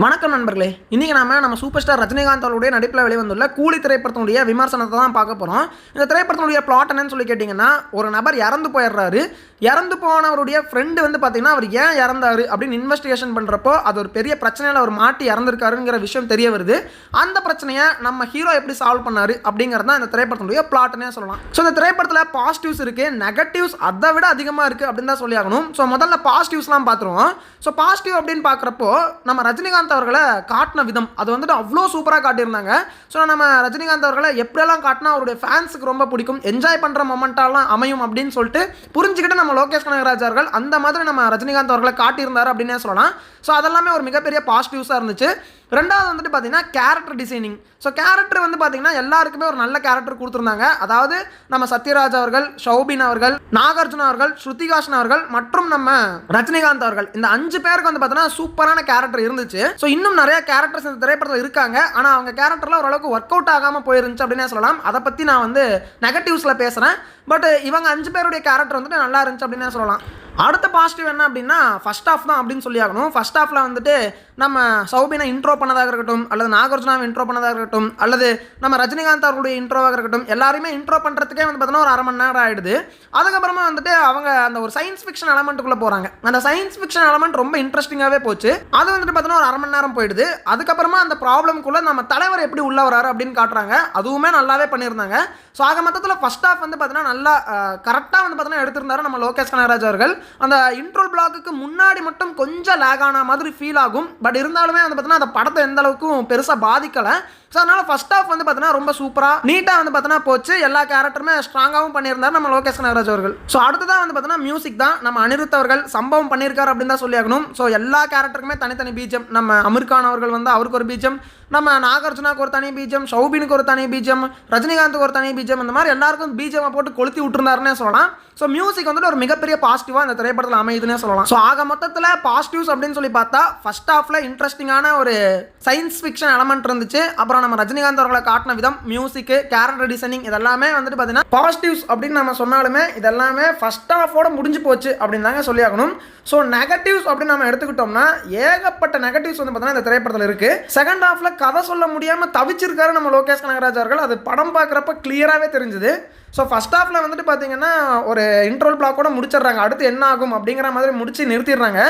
வணக்கம் நண்பர்களே. இன்றைக்கி நாம நம்ம சூப்பர் ஸ்டார் ரஜினிகாந்த் அவருடைய நடிப்பில் வெளிவந்துள்ள கூலி திரைப்படத்தினுடைய விமர்சனத்தை தான் பார்க்க போகிறோம் இந்த திரைப்படத்தினுடைய பிளாட் என்னன்னு சொல்லி கேட்டிங்கன்னா ஒரு நபர் இறந்து போயிடுறாரு. இறந்து போனவருடைய ஃப்ரெண்டு வந்து பார்த்தீங்கன்னா அவர் ஏன் இறந்தாரு அப்படின்னு இன்வெஸ்டிகேஷன் பண்ணுறப்போ அது ஒரு பெரிய பிரச்சனையில் அவர் மாட்டி இறந்துருக்காருங்கிற விஷயம் தெரிய வருது. அந்த பிரச்சனையை நம்ம ஹீரோ எப்படி சால்வ் பண்ணாரு அப்படிங்கிறது தான் இந்த திரைப்படத்தினுடைய பிளாட்னே சொல்லலாம். ஸோ இந்த திரைப்படத்தில் பாசிட்டிவ்ஸ் இருக்குது நெகட்டிவ்ஸ் அதை விட அதிகமாக இருக்குது அப்படின்னு தான் சொல்லி ஆகணும். ஸோ முதல்ல பாசிட்டிவ்ஸ்லாம் பார்த்துருவோம். ஸோ பாசிட்டிவ் அப்படின்னு பார்க்குறப்போ நம்ம ரஜினிகாந்த் அவர்களை காட்டின விதம். அது வந்துட்டு அவ்வளோ சூப்பராக காட்டியிருந்தாங்க. ஸோ நம்ம ரஜினிகாந்த் அவர்களை எப்படியெல்லாம் காட்டினா அவருடைய ஃபேன்ஸுக்கு ரொம்ப பிடிக்கும் என்ஜாய் பண்ணுற மொமெண்ட்டாலாம் அமையும் அப்படின்னு சொல்லிட்டு புரிஞ்சுக்கிட்டு நம்ம லோகேஷ் கனகராஜ் அவர்கள் அந்த மாதிரி நம்ம ரஜினிகாந்த் அவர்களை காட்டியிருந்தார் அப்படின்னே சொல்லலாம். ஸோ அதெல்லாமே ஒரு மிகப்பெரிய பாசிட்டிவ்ஸாக இருந்துச்சு. ரெண்டாவது வந்துட்டு பார்த்தீங்கன்னா கேரக்டர் டிசைனிங் ஸோ கேரக்டர் வந்து பார்த்தீங்கன்னா எல்லாருக்குமே ஒரு நல்ல கேரக்டர் கொடுத்துருந்தாங்க. அதாவது நம்ம சத்யராஜ் அவர்கள் ஷௌபின் அவர்கள் நாகார்ஜுன அவர்கள் ஸ்ருதிகாஷன் அவர்கள் மற்றும் நம்ம ரஜினிகாந்த் அவர்கள். இந்த அஞ்சு பேருக்கு வந்து பார்த்தீங்கன்னா சூப்பரான கேரக்டர் இருந்துச்சு. ஸோ இன்னும் நிறைய கேரக்டர்ஸ் இந்த திரைப்படத்தில் இருக்காங்க. ஆனால் அவங்க கேரக்டர்லாம் ஓரளவுக்கு ஒர்க் அவுட் ஆகாமல் போயிருந்துச்சு அப்படின்னே சொல்லலாம். அதை பற்றி நான் வந்து நெகட்டிவ்ஸில் பேசுகிறேன் பட் இவங்க அஞ்சு பேருடைய கேரக்டர் வந்துட்டு நல்லா இருந்துச்சு அப்படின்னே சொல்லலாம். அடுத்த பாசிட்டிவ் என்ன அப்படின்னா ஃபர்ஸ்ட் ஆஃப் தான் அப்படின்னு சொல்லி ஆகணும் ஃபர்ஸ்ட் ஆஃபில் வந்துட்டு நம்ம சௌபினை இன்ட்ரோ பண்ணதாக இருக்கட்டும் அல்லது நாகார்ஜுனாவை இன்ட்ரோ பண்ணதாக இருக்கட்டும் அல்லது நம்ம ரஜினிகாந்த் அவர்களுடைய இன்ட்ரோவாக இருக்கட்டும் எல்லாருமே இன்ட்ரோ பண்ணுறதுக்கே வந்து பார்த்தீங்கன்னா ஒரு அரை மணி நேரம் ஆகிடுது அதுக்கப்புறமா வந்துட்டு அவங்க அந்த ஒரு சயின்ஸ் ஃபிக்ஷன் எலமெண்ட்டுக்குள்ளே போகிறாங்க அந்த சயின்ஸ் ஃபிக்ஷன் எலமெண்ட் ரொம்ப இன்ட்ரெஸ்டிங்காகவே போச்சு. அது வந்துட்டு பார்த்தீங்கன்னா ஒரு அரை மணி நேரம் போயிடுது. அதுக்கப்புறமா அந்த ப்ராப்ளம்குள்ளே நம்ம தலைவர் எப்படி உள்ள வராரு அப்படின்னு காட்டுறாங்க. அதுவுமே நல்லாவே பண்ணியிருந்தாங்க. ஸோ ஆக மொத்தத்தில் ஃபஸ்ட் ஆஃப் வந்து பார்த்தீங்கன்னா நல்லா கரெக்டாக வந்து பார்த்தீங்கன்னா எடுத்திருந்தாரு நம்ம லோகேஷ் கனகராஜ் அவர்கள். அந்த இன்ட்ரோல் பிளாக்குக்கு முன்னாடி மட்டும் கொஞ்சம் லேக் ஆன மாதிரி ஃபீல் ஆகும். பட் இருந்தாலுமே வந்து பார்த்தீங்கன்னா அந்த படத்தை எந்த அளவுக்கும் பெருசாக பாதிக்கலை. ஸோ அதனால் ஃபர்ஸ்ட் ஆஃப் வந்து பார்த்தீங்கன்னா ரொம்ப சூப்பராக நீட்டாக வந்து பார்த்தீங்கன்னா போச்சு. எல்லா கேரக்டருமே ஸ்ட்ராங்காகவும் பண்ணியிருந்தார் நம்ம லோகேஷ் கனகராஜ் அவர்கள். ஸோ அடுத்ததான் வந்து பார்த்தீங்கன்னா மியூசிக் தான். நம்ம அனிருத் அவர்கள் சம்பவம் பண்ணியிருக்காரு அப்படின்னு தான் சொல்லி ஆகணும். ஸோ எல்லா கேரக்டருக்குமே தனித்தனி பீஜம். நம்ம அமிர்கான் அவர்கள் வந்து அவருக்கு ஒரு பீஜம். நம்ம நாகார்ஜுனாக்கு ஒரு தனி பீஜம். ஷௌபினுக்கு ஒரு தனி பீஜம். ரஜினிகாந்துக்கு ஒரு தனி பீஜம். அந்த மாதிரி எல்லாருக்கும் பீஜமை போட்டு கொளுத்தி விட்டுருந்தாருன்னே சொல்லலாம். ஸோ மியூசிக் வந்துட்டு ஒரு மிகப்பெரிய பாசிட்டிவாக அந்த திரைப்படத்தில் அமையுதுன்னே சொல்லலாம். ஸோ ஆக மொத்தத்தில் பாசிட்டிவ்ஸ் அப்படின்னு சொல்லி பார்த்தா ஃபர்ஸ்ட் ஹாஃபில் இன்ட்ரெஸ்டிங்கான ஒரு சயின்ஸ் ஃபிக்ஷன் எலமெண்ட் இருந்துச்சு. அப்புறம் நம்ம ரஜினிகாந்த் அவர்களை காட்டின விதம் மியூசிக்கு கேரக்டர் டிசைனிங் இதெல்லாமே வந்துட்டு பார்த்தீங்கன்னா பாசிட்டிவ்ஸ் அப்படின்னு நம்ம சொன்னாலுமே இதெல்லாமே ஃபர்ஸ்ட் ஹாஃபோட முடிஞ்சு போச்சு அப்படின்னு தாங்க சொல்லி ஆகணும் ஸோ நெகட்டிவ்ஸ் அப்படின்னு நம்ம எடுத்துக்கிட்டோம்னா ஏகப்பட்ட நெகட்டிவ்ஸ் வந்து பார்த்தீங்கன்னா இந்த திரைப்படத்தில் இருக்குது செகண்ட் ஹாஃபில் கதை சொல்ல முடியாமல் தவிச்சிருக்காரு நம்ம லோகேஷ் கனகராஜ் அவர்கள். அது படம் பார்க்குறப்ப கிளியராகவே தெரிஞ்சுது. ஸோ ஃபஸ்ட் ஹாஃபில் வந்துட்டு பார்த்தீங்கன்னா ஒரு இன்ட்ரோல் பிளாக்கோட முடிச்சிடுறாங்க. அடுத்து என்ன ஆகும் அப்படிங்கிற மாதிரி முடிச்சு நிறுத்திடுறாங்க.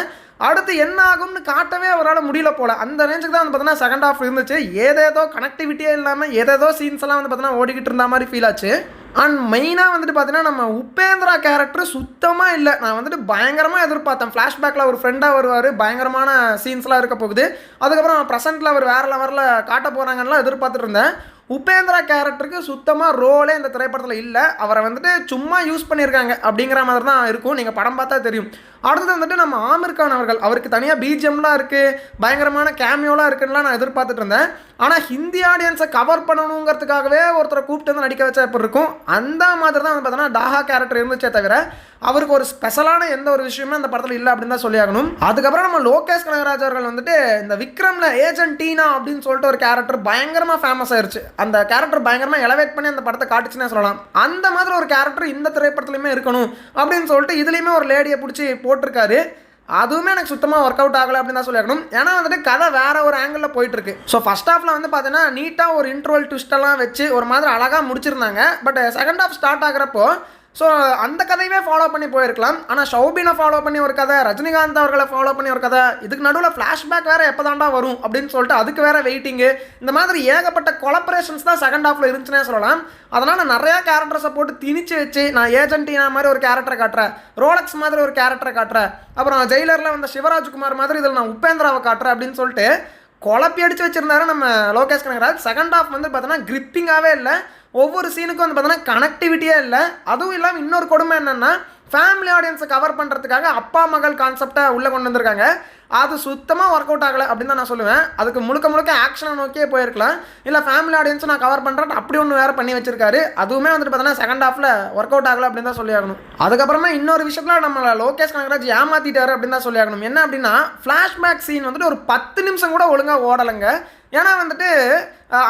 அடுத்து என்ன ஆகும்னு காட்டவே அவரால் முடியல போல. அந்த ரேஞ்சுக்கு தான் வந்து பார்த்தீங்கன்னா செகண்ட் ஹாஃப் இருந்துச்சு. ஏதேதோ கனெக்டிவிட்டியே இல்லாமல் ஏதேதோ சீன்ஸ் எல்லாம் வந்து பார்த்தீங்கன்னா ஓடிக்கிட்டு இருந்த மாதிரி ஃபீல் ஆச்சு. அண்ட் மெயினாக வந்துட்டு பார்த்தீங்கன்னா நம்ம உபேந்திரா கேரக்டர் சுத்தமாக இல்லை. நான் வந்துட்டு பயங்கரமாக எதிர்பார்த்தேன். ஃப்ளாஷ்பேக்கில் ஒரு ஃப்ரெண்டாக வருவார். பயங்கரமான சீன்ஸ்லாம் இருக்க போகுது. அதுக்கப்புறம் ப்ரெசென்ட்டில் அவர் வேறு லெவலில் காட்ட போகிறாங்கலாம் எதிர்பார்த்துட்டு இருந்தேன். உபேந்திரா கேரக்டருக்கு சுத்தமாக ரோலே இந்த திரைப்படத்தில் இல்லை. அவரை வந்துட்டு சும்மா யூஸ் பண்ணியிருக்காங்க அப்படிங்கிற மாதிரி தான் இருக்கும். நீங்கள் படம் பார்த்தா தெரியும். அடுத்தது வந்துட்டு நம்ம ஆமிர் கான் அவர்கள். அவருக்கு தனியாக பிஜிஎம்லாம் இருக்குது பயங்கரமான கேமியோலாம் இருக்குன்னுலாம் நான் எதிர்பார்த்துட்டு இருந்தேன். ஆனால் ஹிந்தி ஆடியன்ஸை கவர் பண்ணணுங்கிறதுக்காகவே ஒருத்தரை கூப்பிட்டு வந்து நடிக்க வச்சா எப்படி இருக்கும்? அந்த மாதிரி தான் வந்து பார்த்தோன்னா டாஹா கேரக்டர் இருந்துச்சே தவிர அவருக்கு ஒரு ஸ்பெஷலான எந்த ஒரு விஷயமே அந்த படத்தில் இல்லை அப்படின்னு தான் சொல்லி ஆகணும் அதுக்கப்புறம் நம்ம லோகேஷ் கனகராஜ் அவர்கள் வந்துட்டு இந்த விக்ரம்ல ஏஜென்ட் டீனா அப்படின்னு சொல்லிட்டு ஒரு கேரக்டர் பயங்கரமாக ஃபேமஸ் ஆயிருச்சு. அந்த கேரக்டர் பயங்கரமாக எலவேட் பண்ணி அந்த படத்தை காட்டுச்சுன்னே சொல்லலாம். அந்த மாதிரி ஒரு கேரக்டர் இந்த திரைப்படத்துலையுமே இருக்கணும் அப்படின்னு சொல்லிட்டு இதுலேயுமே ஒரு லேடியை பிடிச்சி போட்டிருக்காரு. அதுவுமே எனக்கு சுத்தமாக ஒர்க் அவுட் ஆகலை அப்படின்னு தான் சொல்லியிருக்கணும். ஏன்னா வந்துட்டு கதை வேற ஒரு ஆங்கிளில் போயிட்டு இருக்கு ஸோ ஃபர்ஸ்ட் ஹாஃபில் வந்து பார்த்தீங்கன்னா நீட்டாக ஒரு இன்ட்ரோல் ட்விஸ்டெல்லாம் வச்சு ஒரு மாதிரி அழகாக முடிச்சிருந்தாங்க. பட் செகண்ட் ஹாஃப் ஸ்டார்ட் ஆகிறப்போ ஸோ அந்த கதையுமே ஃபாலோ பண்ணி போயிருக்கலாம். ஆனால் ஷௌபினை ஃபாலோ பண்ணி ஒரு கதை ரஜினிகாந்த் அவர்களை ஃபாலோ பண்ணி ஒரு கதை இதுக்கு நடுவில் ஃப்ளாஷ்பேக் வேறு எப்போ தாண்டா வரும் அப்படின்னு சொல்லிட்டு அதுக்கு வேறு வெயிட்டிங்கு இந்த மாதிரி ஏகப்பட்ட கொலபரேஷன்ஸ் தான் செகண்ட் ஹாஃபில் இருந்துச்சுன்னே சொல்லலாம். அதனால் நிறையா கேரக்டர்ஸை போட்டு திணிச்சு வச்சு நான் ஏஜென்டினா மாதிரி ஒரு கேரக்டரை காட்டுறேன் ரோலக்ஸ் மாதிரி ஒரு கேரக்டரை காட்டுறேன் அப்புறம் ஜெயிலரில் வந்த சிவராஜ்குமார் மாதிரி இதில் நான் உபேந்திராவை காட்டுறேன் அப்படின்னு சொல்லிட்டு குழப்பி அடித்து வச்சுருந்தாரு நம்ம லோகேஷ் கனகராஜ். செகண்ட் ஹாஃப் வந்து பார்த்தோன்னா கிரிப்பிங்காகவே இல்லை. ஒவ்வொரு சீனுக்கும் வந்து பார்த்தோன்னா கனெக்டிவிட்டியே இல்லை. அதுவும் இல்லாமல் இன்னொரு கொடுமை என்னென்னா ஃபேமிலி ஆடியன்ஸை கவர் பண்ணுறதுக்காக அப்பா மகள் கான்செப்டை உள்ளே கொண்டு வந்திருக்காங்க. அது சுத்தமாக ஒர்க் அவுட் ஆகலை அப்படின்னு தான் நான் சொல்லுவேன். அதுக்கு முழுக்க முழுக்க ஆக்ஷனை நோக்கியே போயிருக்கலாம். இல்லை ஃபேமிலி ஆடியன்ஸும் நான் கவர் பண்ணுறேன் அப்படி ஒன்று வேறு பண்ணி வச்சிருக்காரு. அதுவுமே வந்துட்டு பார்த்தோன்னா செகண்ட் ஹாஃபில் ஒர்க் அவுட் ஆகலை அப்படின்னு தான் சொல்லியாகணும். அதுக்கப்புறமா இன்னொரு விஷயத்தில் நம்ம லோகேஷ் கனகராஜ் ஏமாத்திட்டாரு அப்படின்னு தான் சொல்லியாகணும். என்ன அப்படின்னா ஃப்ளாஷ்பேக் சீன் வந்துட்டு ஒரு பத்து நிமிஷம் கூட ஒழுங்காக ஓடலைங்க. ஏன்னா வந்துட்டு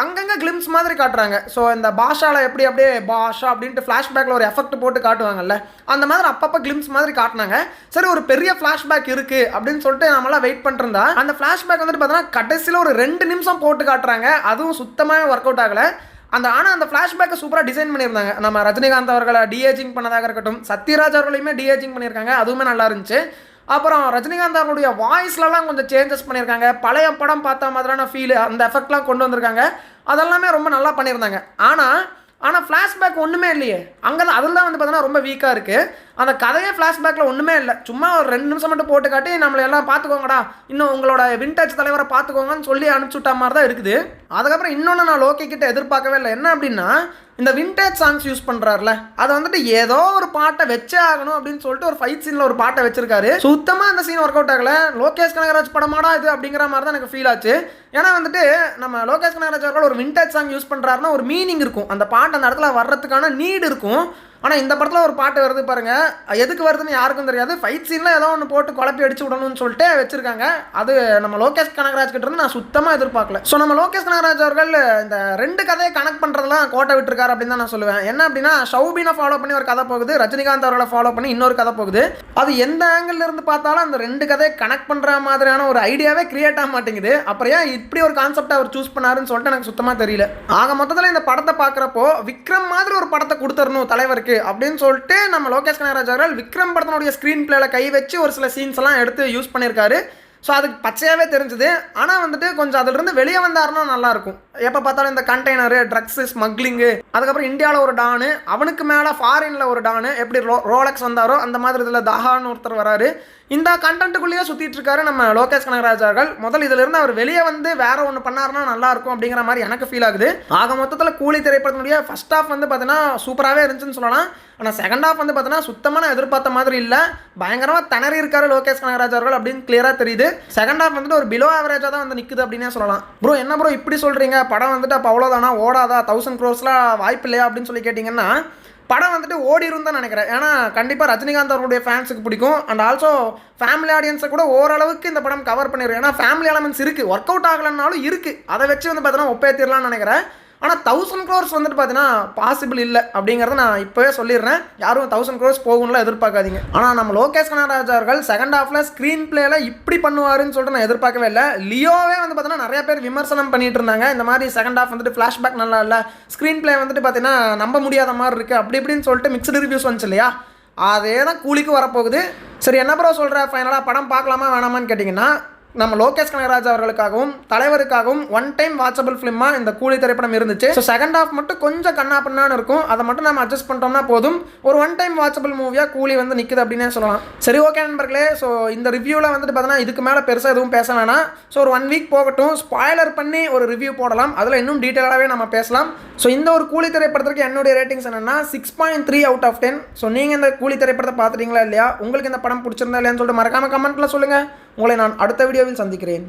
அங்கங்கே கிளிம்ஸ் மாதிரி காட்டுறாங்க. ஸோ இந்த பாஷாவில் எப்படி அப்படியே பாஷா அப்படின்ட்டு ஃப்ளாஷ்பேக்கில் ஒரு எஃபெக்ட் போட்டு காட்டுவாங்கல்ல அந்த மாதிரி அப்பப்போ கிளிம்ஸ் மாதிரி காட்டினாங்க. சரி ஒரு பெரிய ஃப்ளாஷ்பேக் இருக்குது அப்படின்னு சொல்லிட்டு நம்மளாம் வெயிட் பண்ணிருந்தா அந்த ஃப்ளாஷ்பேக் வந்துட்டு பார்த்தோன்னா கடைசியில் ஒரு ரெண்டு நிமிஷம் போட்டு காட்டுறாங்க. அதுவும் சுத்தமாக ஒர்க் அவுட் ஆகலை. அந்த ஆனால் அந்த ஃப்ளாஷ்பேக்கை சூப்பராக டிசைன் பண்ணியிருந்தாங்க. நம்ம ரஜினிகாந்த் அவர்களை டிஏஜிங் பண்ணதாக இருக்கட்டும் சத்யராஜ் அவர்களையுமே டிஏஜிங் பண்ணியிருக்காங்க. அதுவுமே நல்லா இருந்துச்சு. அப்புறம் ரஜினிகாந்த் அவருடைய வாய்ஸ்லலாம் கொஞ்சம் சேஞ்சஸ் பண்ணியிருக்காங்க. பழைய படம் பார்த்த மாதிரியான ஃபீல் அந்த எஃபெக்ட்லாம் கொண்டு வந்திருக்காங்க. அதெல்லாமே ரொம்ப நல்லா பண்ணியிருந்தாங்க. ஆனால் ஆனால் ஃப்ளாஷ்பேக் ஒன்றுமே இல்லையே. அங்கே தான் அதில் தான் வந்து பார்த்தீங்கன்னா ரொம்ப வீக்காக இருக்குது அந்த கதையே ஃப்ளாஷ்பேக்கில் ஒன்றுமே இல்லை. சும்மா ஒரு ரெண்டு நிமிஷம் மட்டும் போட்டு காட்டி நம்மளை எல்லாம் பார்த்துக்கோங்கடா. இன்னும் உங்களோட வின்டேஜ் தலைவரை பார்த்துக்கோங்கன்னு சொல்லி அனுப்பிச்சுட்ட மாதிரி தான் இருக்குது. அதுக்கப்புறம் இன்னொன்று நான் லோகி கிட்ட எதிர்பார்க்கவே இல்லை. என்ன அப்படின்னா இந்த விண்டேஜ் சாங்ஸ் யூஸ் பண்ணுறாருல அதை வந்துட்டு ஏதோ ஒரு பாட்டை வச்சே ஆகணும் அப்படின்னு சொல்லிட்டு ஒரு ஃபைட் சீனில் ஒரு பாட்டை வச்சிருக்காரு. சுத்தமாக அந்த சீன் ஒர்க் அவுட் ஆகல. லோகேஷ் கனகராஜ் படமாடா இது அப்படிங்கிற மாதிரி தான் எனக்கு ஃபீல் ஆச்சு. ஏன்னா வந்துட்டு நம்ம லோகேஷ் கனகராஜ் அவர்கள் ஒரு விண்டேஜ் சாங் யூஸ் பண்ணுறாருன்னா ஒரு மீனிங் இருக்கும். அந்த பாட்டு அந்த இடத்துல வர்றதுக்கான நீடு இருக்கும். ஆனால் இந்த படத்தில் ஒரு பாட்டு வருது பாருங்கள் எதுக்கு வருதுன்னு யாருக்கும் தெரியாது. ஃபைட் சீனில் ஏதோ ஒன்று போட்டு குழப்பி அடிச்சு விடணும்னு சொல்லிட்டு வச்சுருக்காங்க. அது நம்ம லோகேஷ் கனகராஜ் கிட்ட இருந்து நான் சுத்தமாக எதிர்பார்க்கல. ஸோ நம்ம லோகேஷ் கனகராஜ் அவர்கள் இந்த ரெண்டு கதையை கனெக்ட் பண்ணுறதுலாம் கோட்டை விட்டுருக்காரு அப்படின்னு தான் நான் சொல்லுவேன். என்ன அப்படின்னா ஷௌபினை ஃபாலோ பண்ணி ஒரு கதை போகுது. ரஜினிகாந்த் அவர்களை ஃபாலோ பண்ணி இன்னொரு கதை போகுது. அது எந்த ஆங்கிள் இருந்து பார்த்தாலும் அந்த ரெண்டு கதையை கனெக்ட் பண்ணுற மாதிரியான ஒரு ஐடியாவே கிரியேட் ஆக மாட்டேங்குது. அப்புறம் ஏன் இப்படி ஒரு கான்செப்ட் அவர் சூஸ் பண்ணாருன்னு சொல்லிட்டு எனக்கு சுத்தமாக தெரியல. ஆக மொத்தத்தில் இந்த படத்தை பார்க்குறப்போ விக்ரம் மாதிரி ஒரு படத்தை கொடுத்துடணும் தலைவருக்கு. அப்படின்னு சொல்லிட்டு நம்ம லோகேஷ் கனகராஜ் அவர்கள் விக்ரம் படத்தினுடைய ஸ்க்ரீன் பிளேல கை வச்சு ஒரு சில சீன்ஸ் எல்லாம் எடுத்து யூஸ் பண்ணியிருக்காரு. ஸோ அதுக்கு பச்சையாகவே தெரிஞ்சுது. ஆனால் வந்துட்டு கொஞ்சம் அதிலிருந்து வெளியே வந்தாருன்னா நல்லாயிருக்கும் எப்போ பார்த்தாலும் இந்த கண்டெய்னரு ட்ரக்ஸு ஸ்மக்லிங்கு அதுக்கப்புறம் இந்தியாவில் ஒரு டானு அவனுக்கு மேலே ஃபாரினில் ஒரு டானு எப்படி ரோ ரோலக்ஸ் வந்தாரோ அந்த மாதிரி இதில் தஹான்னு ஒருத்தர் வராரு. இந்த கண்டென்ட்டுக்குள்ளேயே சுற்றிட்டு இருக்காரு நம்ம லோகேஷ் கனகராஜ் அவர்கள். முதல் இதிலிருந்து அவர் வெளியே வந்து வேற ஒன்று பண்ணாருன்னா நல்லா இருக்கும் அப்படிங்கிற மாதிரி எனக்கு ஃபீல் ஆகுது. ஆக மொத்தத்தில் கூலி திரைப்படத்தினுடைய ஃபர்ஸ்ட் ஹாஃப் வந்து பார்த்தீங்கன்னா சூப்பராகவே இருந்துச்சுன்னு சொல்லலாம். ஆனால் செகண்ட் ஹாஃப் வந்து பார்த்தீங்கன்னா சுத்தமாக நான் எதிர்பார்த்த மாதிரி இல்லை. பயங்கரமாக திணறி இருக்காரு லோகேஷ் கனகராஜ் அவர்கள் அப்படின்னு கிளியராக தெரியுது. செகண்ட் ஹாஃப் வந்துட்டு ஒரு பிலோ ஆவரேஜாக தான் வந்து நிற்குது அப்படின்னே சொல்லலாம். ப்ரோ என்ன ப்ரோ இப்படி சொல்கிறீங்க படம் வந்துட்டு அப்போ அவ்வளோதானா ஓடாதா? தௌசண்ட் க்ரோர்ஸ்லாம் வாய்ப்பு இல்லையா அப்படின்னு சொல்லி கேட்டிங்கன்னா படம் வந்துட்டு ஓடி இருந்தால் நினைக்கிறேன். ஏன்னா கண்டிப்பாக ரஜினிகாந்த் அவருடைய ஃபேன்ஸுக்கு பிடிக்கும். அண்ட் ஆல்சோ ஃபேமிலி ஆடியன்ஸை கூட ஓரளவுக்கு இந்த படம் கவர் பண்ணிடும் ஏன்னா ஃபேமிலி எலமெண்ட்ஸ் இருக்குது ஒர்க் அவுட் ஆகலைன்னாலும் இருக்குது அதை வச்சு வந்து பார்த்தீங்கன்னா ஒப்பேத்திரலாம்னு நினைக்கிறேன். ஆனால் தௌசண்ட் க்ரோர்ஸ் வந்துட்டு பார்த்தீங்கன்னா பாசிபிள் இல்லை. அப்படிங்கிறத நான் இப்போவே சொல்லிடுறேன். யாரும் தௌசண்ட் க்ரோர்ஸ் போகும்ல எதிர்பார்க்காதீங்க. ஆனால் நம்ம லோகேஷ் கனகராஜ் அவர்கள் செகண்ட் ஹாஃபில் ஸ்க்ரீன் பிளேல இப்படி பண்ணுவாருன்னு சொல்லிட்டு நான் எதிர்பார்க்கவே இல்லை. லியோவே வந்து பார்த்தீங்கன்னா நிறைய பேர் விமர்சனம் பண்ணிட்டு இருந்தாங்க. இந்த மாதிரி செகண்ட் ஹாஃப் வந்துட்டு ஃப்ளாஷ்பேக் நல்லா இல்லை. ஸ்க்ரீன் பிளே வந்துட்டு பார்த்தீங்கன்னா நம்ப முடியாத மாதிரி இருக்குது அப்படி இப்படின்னு சொல்லிட்டு மிக்சடு ரிவ்யூஸ் வந்துச்சு இல்லையா? அதே தான் கூலிக்கு வரப்போகுது. சரி என்ன ப்ரோ சொல்கிற ஃபைனலாக படம் பார்க்கலாமா வேணாமான்னு கேட்டிங்கன்னா நம்ம லோகேஷ் கனகராஜ் அவர்களுக்காகவும் தலைவருக்காகவும் ஒன் டைம் வாட்சபிள் ஃபிலிமாக இந்த கூலி திரைப்படம் இருந்துச்சு. ஸோ செகண்ட் ஹாஃப் மட்டும் கொஞ்சம் கண்ணா பண்ணான்னு இருக்கும். அதை மட்டும் நம்ம அட்ஜஸ்ட் பண்ணிட்டோம்னா போதும். ஒரு ஒன் டைம் வாட்சபிள் மூவியாக கூலி வந்து நிற்குது அப்படின்னே சொல்லலாம். சரி ஓகே நண்பர்களே. ஸோ இந்த ரிவ்யூவில் வந்துட்டு பார்த்தீங்கன்னா இதுக்கு மேலே பெருசாக எதுவும் பேச வேணாம். ஸோ ஒரு ஒன் வீக் போகட்டும். ஸ்பாய்லர் பண்ணி ஒரு ரிவ்யூ போடலாம். அதில் இன்னும் டீட்டெயிலாகவே நம்ம பேசலாம். ஸோ இந்த ஒரு கூலி திரைப்படத்திற்கு என்னுடைய ரேட்டிங்ஸ் என்னென்னா six point three out of ten so நீங்கள் இந்த கூலி திரைப்படத்தை பார்த்துட்டீங்களா இல்லையா? உங்களுக்கு இந்த படம் பிடிச்சிருந்தா இல்லையான்னு சொல்லிட்டு மறக்காம கமெண்ட்டில் சொல்லுங்கள் உங்களை நான் அடுத்த வீடியோவில் சந்திக்கிறேன்.